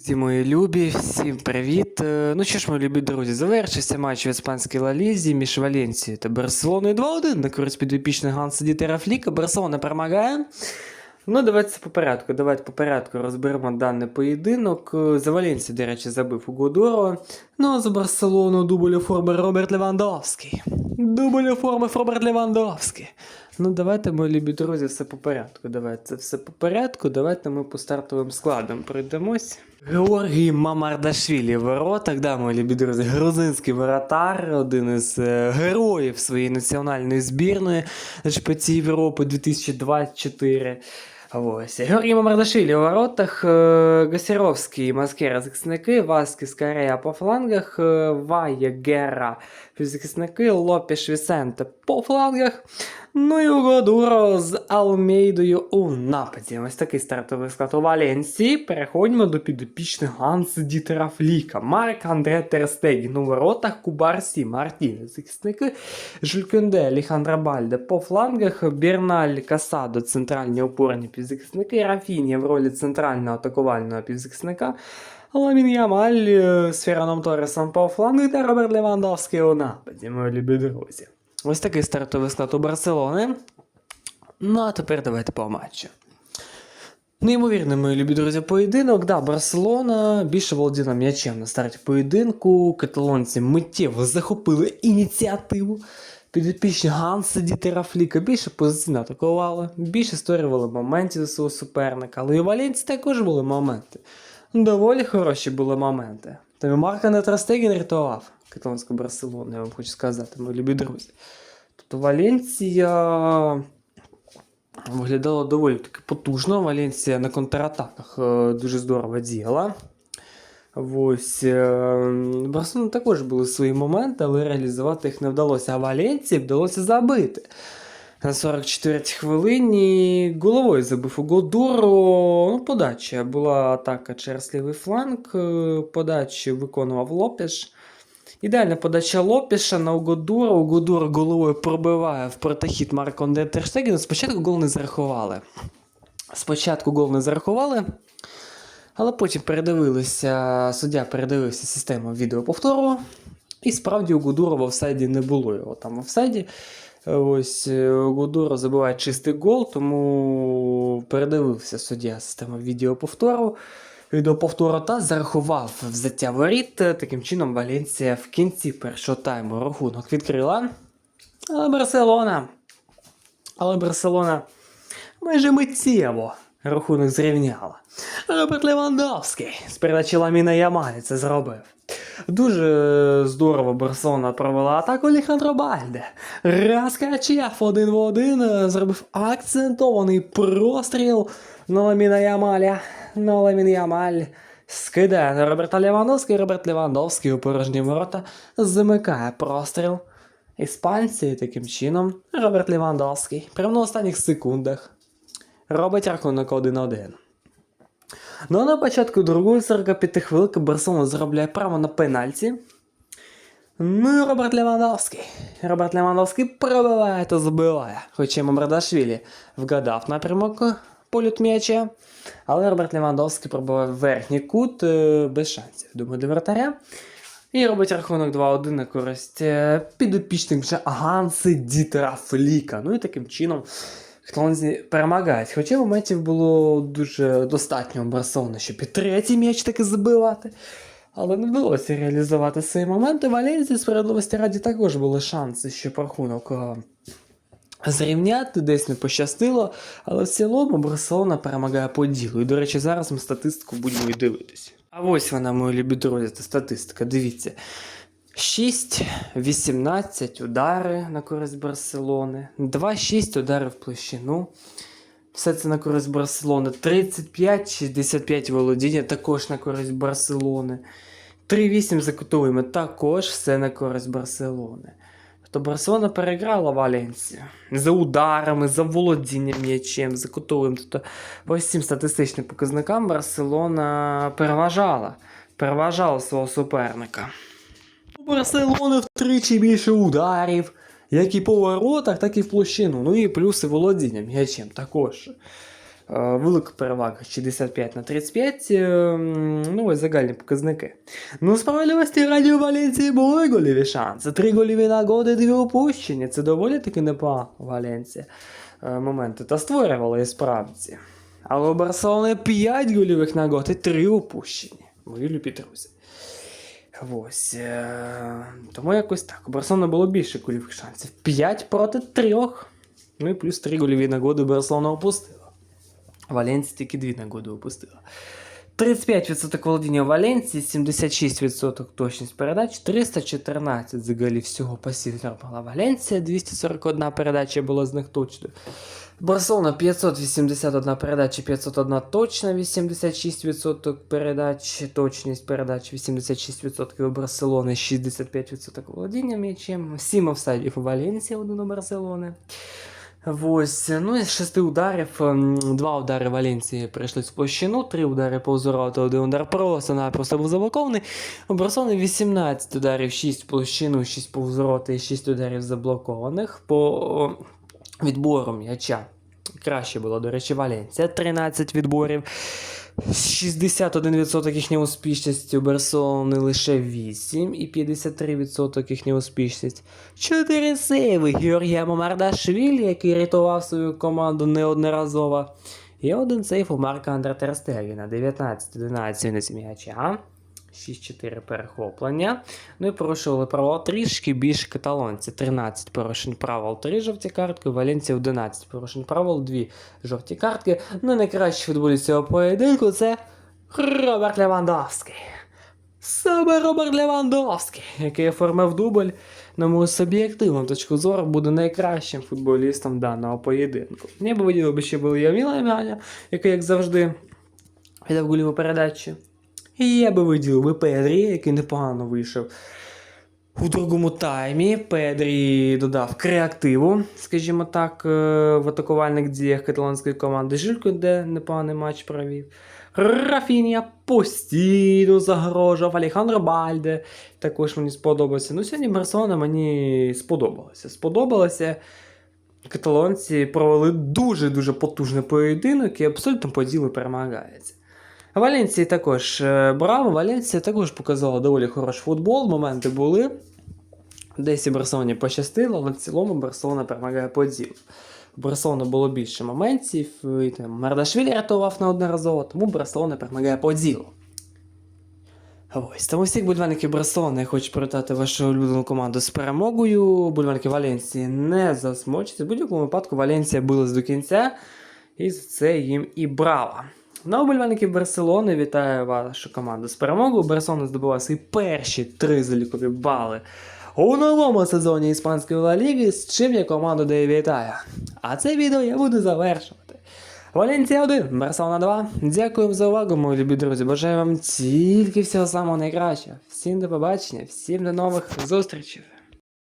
Всі мої любі, всім привіт. Е, Ну що ж, мої любі друзі, завершився матч в іспанській Лалізі між Валенцією та Барселоною 2-1 на користь підопічних Ганса Дітера Фліка. Барселона перемагає. Ну, давайте по порядку. Давайте по порядку розберемо даний поєдинок. Е, За Валенсію, до речі, забив у Годоро. Ну, а за Барселону дубль форми Роберт Левандовський. Дубль форми Роберт Левандовський. Ну, давайте, мої любі друзі, все по порядку. Давайте все по порядку. Давайте ми по стартовим складам пройдемось. Георгій Мамардашвілі в воротах, да, мої любі друзі, грузинський воротар, один із е, героїв своєї національної збірної чемпіонаті Європи 2024. Ось. Георгій Мамардашвілі у воротах, е, Гасіровський, Маскера захисники, Васкіс Карея по флангах, е, Вая Гера захисники, Лопіш Вісенте по флангах. Ну і Угодуро з Алмейдою у нападі. Ось такий стартовий склад у Валенсії. Переходимо до підопічних Ганс Дітера Фліка. Марк Андре Терстегін у воротах, Кубарсі, Мартін, захисники, Жулькенде, Алехандро Бальде по флангах, Бірналь Касадо, центральні опорні півзахисники, Рафінія в ролі центрального атакувального півзахисника. Ламін Ямаль е, з Ферраном Торресом по флангу та Роберт Левандовський у нападі, мої любі друзі. Ось такий стартовий склад у Барселони. Ну, а тепер давайте по матчу. Неймовірно, мої любі друзі, поєдинок. Да, Барселона більше володіла м'ячем на старті поєдинку. Каталонці миттєво захопили ініціативу. Підопічні Ганса Дітера Фліка більше позиційно атакували, більше створювали моментів за свого суперника. Але і у Валенції також були моменти. Доволі хороші були моменти. Тобі Марка не Трастегін рятував каталонську Барселону, я вам хочу сказати, мої любі друзі. Тобто Валенція виглядала доволі таки потужно. Валенція на контратаках е, дуже здорово діяла. Ось е, Барселона також були свої моменти, але реалізувати їх не вдалося. А Валенції вдалося забити. На 44-й хвилині головою забив у Годуру. Ну, подача була атака через лівий фланг. е, Подачу виконував Лопеш. Ідеальна подача Лопіша на Угодура. Угодур головою пробиває в протохід Марко Терштегіна. Спочатку гол не зарахували. Спочатку гол не зарахували, але потім передивилися, суддя передивився систему відеоповтору. І справді у Гудура в офсайді не було його там в офсайді. Ось е, Гудура забиває чистий гол, тому передивився суддя систему відеоповтору. Відеоповтору та зарахував взяття воріт. Таким чином Валенція в кінці першого тайму рахунок відкрила. Але Барселона. Але Барселона майже миттєво рахунок зрівняла. Роберт Левандовський з передачі Ламіна Ямалі це зробив. Дуже здорово Барселона провела атаку Алехандро Бальде. Розкачав один в один, зробив акцентований простріл на Ламіна Ямаля. На Ламін Ямаль скидає на Роберта Левандовського. і Роберт Левандовський у порожні ворота замикає простріл. Іспанці таким чином Роберт Левандовський прямо на останніх секундах робить рахунок 1-1. Ну а на початку другої 45 хвилинки Барселона заробляє право на пенальті. Ну і Роберт Левандовський. Роберт Левандовський пробиває та забиває. Хоча Мамрадашвілі вгадав напрямок політ м'яча. Але Роберт Левандовський пробиває верхній кут е, без шансів. Думаю, до вратаря. І робить рахунок 2-1 на користь е, підопічних вже Ганси Дітера Фліка. Ну і таким чином каталонці перемагають. Хоча моментів було дуже достатньо Барселони, щоб і третій м'яч таки забивати. Але не вдалося реалізувати свої моменти. Валенції справедливості раді також були шанси, щоб рахунок е, зрівняти, десь не пощастило. Але в цілому Барселона перемагає по ділу. І, до речі, зараз ми статистику будемо і дивитися. А ось вона, мої любі друзі, та статистика. Дивіться. 6-18 удари на користь Барселони, 2-6 удари в площину. Все це на користь Барселони. 35-65 володіння також на користь Барселони. 3-8 за кутовими також все на користь Барселони. Тобто Барселона переграла Валенсію за ударами, за володінням м'ячем, за кутовим. Тобто по цим статистичним показникам Барселона переважала. Переважала свого суперника. Барселони втричі більше ударів, як і по воротах, так і в площину. Ну і плюси володіння м'ячем також. Е, Велика перевага 65 на 35. е, Ну, ось загальні показники. Ну, справедливості раді у Валенції були голіві шанси. Три голіві нагоди, дві упущення. Це доволі таки непогано Валенція. е, Моменти та створювала і справді. Але у Барселони 5 гольових нагод і 3 упущені. Мої любі друзі. Ось. Е... Тому якось так. У Барселони було більше кульових шансів. 5 проти 3. Ну і плюс 3 гольові нагоди Барселона опустила. Валенція тільки 2 нагоди опустила. 35% володіння Валенції, 76% точність передач, 314 взагалі всього пасів була Валенція, 241 передача була з них точною. Барселона 581 передача, 501 точна, 86% передач, точність передач, 86% у Барселони, 65% володіння м'ячем, 7 офсайдів у Валенції, один у Барселони. Ось, ну із шести ударів, ем, два удари Валенції прийшли в площину, три удари повз ворота, один удар просто-напросто був заблокований. Барселони 18 ударів, 6 в площину, 6 по ворота і 6 ударів заблокованих. По відбору м'яча краще було, до речі, Валенція. 13 відборів. 61% їхня успішність у Барселони лише 8 і 53% їхня успішність. 4 сейви Георгія Мамардашвілі, який рятував свою команду неодноразово. І один сейф у Марка Андертерстегіна, 19-11 м'яча. 6-4 перехоплення. Ну і порушували правила трішки більше каталонці. 13 порушень правил, 3 жовті картки, Валенція 11 порушень правил, 2 жовті картки. Ну і найкращий футболіст цього поєдинку це Роберт Левандовський. Саме Роберт Левандовський, який оформив дубль, на мою суб'єктивну точку зору, буде найкращим футболістом даного поєдинку. Я би виділив би ще був Яміла Яманя, який, як завжди, віддав голіву передачу. І я би виділив би Педрі, який непогано вийшов. У другому таймі Педрі додав креативу, скажімо так, е, в атакувальних діях каталонської команди Жилько, де непоганий матч провів. Рафінія постійно загрожував, Алехандро Бальде також мені сподобався. Ну, сьогодні Барселона мені сподобалося. Сподобалося. Каталонці провели дуже-дуже потужний поєдинок і абсолютно по ділу перемагається. Валенції також е, браво. Валенція також показала доволі хороший футбол. Моменти були. Десь і Барселоні пощастило, але в цілому Барселона перемагає по ділу. У Барселони було більше моментів, і там Мардашвілі рятував неодноразово, тому Барселона перемагає по ділу. Ось, тому всіх бульварників Барселони я хочу привітати вашу улюблену команду з перемогою. Бульварники Валенції не засмочаться. В будь-якому випадку Валенція билась до кінця, і за це їм і браво. На уболівальники Барселони вітаю вашу команду з перемогою. Барселона здобула свої перші три залікові бали у новому сезоні Іспанської Ла Ліги, з чим я команду де вітаю. А це відео я буду завершувати. Валенція 1, Барселона 2. Дякую за увагу, мої любі друзі. Бажаю вам тільки всього самого найкращого. Всім до побачення, всім до нових зустрічей.